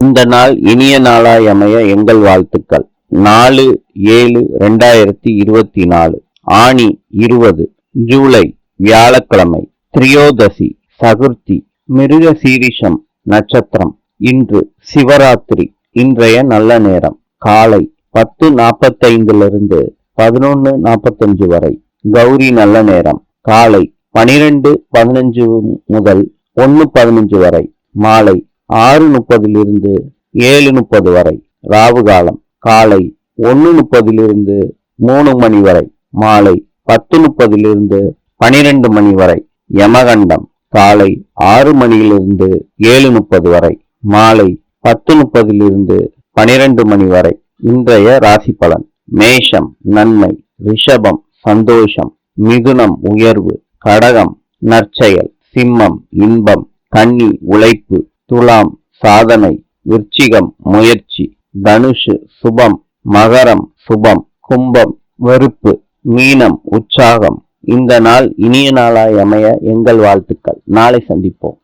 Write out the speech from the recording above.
இந்த நாள் இனிய நாளாய் அமைய எங்கள் வாழ்த்துக்கள். நாலு ஏழு ரெண்டாயிரத்தி இருபத்தி நாலு ஆணி இருபது ஜூலை வியாழக்கிழமை திரியோதசி சதுர்த்தி மிருக சீரிஷம் நட்சத்திரம் இன்று சிவராத்திரி இன்றைய நல்ல நேரம் காலை பத்து நாற்பத்தைந்திலிருந்து பதினொன்று நாற்பத்தஞ்சு வரை கௌரி நல்ல நேரம் காலை பனிரெண்டு பதினஞ்சு முதல் ஒன்று பதினஞ்சு வரை மாலை ஆறு முப்பதிலிருந்து ஏழு முப்பது வரை ராவு காலம் காலை ஒன்று முப்பதிலிருந்து மூணு மணி வரை மாலை பத்து முப்பதிலிருந்து பனிரெண்டு மணி வரை யமகண்டம் காலை ஆறு மணியிலிருந்து ஏழு முப்பது வரை மாலை பத்து முப்பதிலிருந்து பனிரெண்டு மணி வரை இன்றைய ராசி பலன் மேஷம் நன்மை ரிஷபம் சந்தோஷம் மிதுனம் உயர்வு கடகம் நற்செயல் சிம்மம் இன்பம் கன்னி உழைப்பு துலாம் சாதனை விருச்சிகம் முயற்சி தனுஷு சுபம் மகரம் சுபம் கும்பம் வெறுப்பு மீனம் உற்சாகம். இந்த நாள் இனிய நாளாய் அமைய எங்கள் வாழ்த்துக்கள். நாளை சந்திப்போம்.